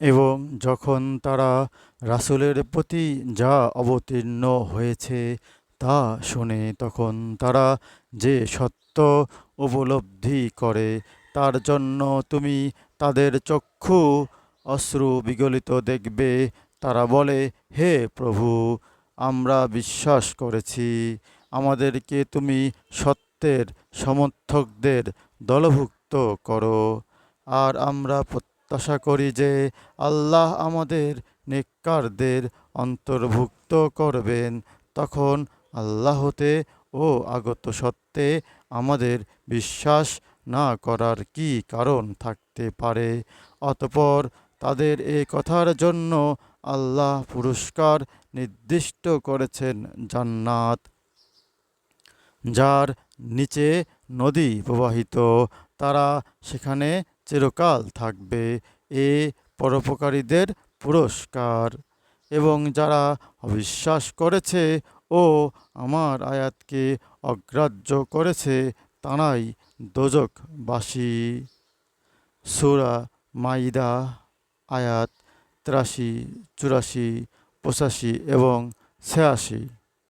এবং যখন তারা রাসুলের প্রতি যা অবতীর্ণ হয়েছে তা শুনে তখন তারা যে সত্য উপলব্ধি করে, তার জন্য তুমি তাদের চক্ষু অশ্রু বিগলিত দেখবে। তারা বলে, হে প্রভু, আমরা বিশ্বাস করেছি। আমাদেরকে তুমি সত্যের সমর্থকদের দলভুক্ত করো। আর আমরা প্রত্যাশা করি যে আল্লাহ আমাদের নেককারদের অন্তর্ভুক্ত করবেন। তখন আল্লাহতে ও আগত সত্ত্বে আমাদের বিশ্বাস না করার কি কারণ থাকতে পারে? অতপর তাদের এ কথার জন্য আল্লাহ পুরস্কার নির্দিষ্ট করেছেন জান্নাত, যার নিচে নদী প্রবাহিত। তারা সেখানে চিরকাল থাকবে এ পরোপকারীদের পুরস্কার। এবং যারা অবিশ্বাস করেছে ও আমার আয়াতকে অগ্রাহ্য করেছে, তারাই দোজকবাসী সূরা মাইদা, আয়াত তিরাশি, চুরাশি, পঁচাশি এবং ছিয়াশি।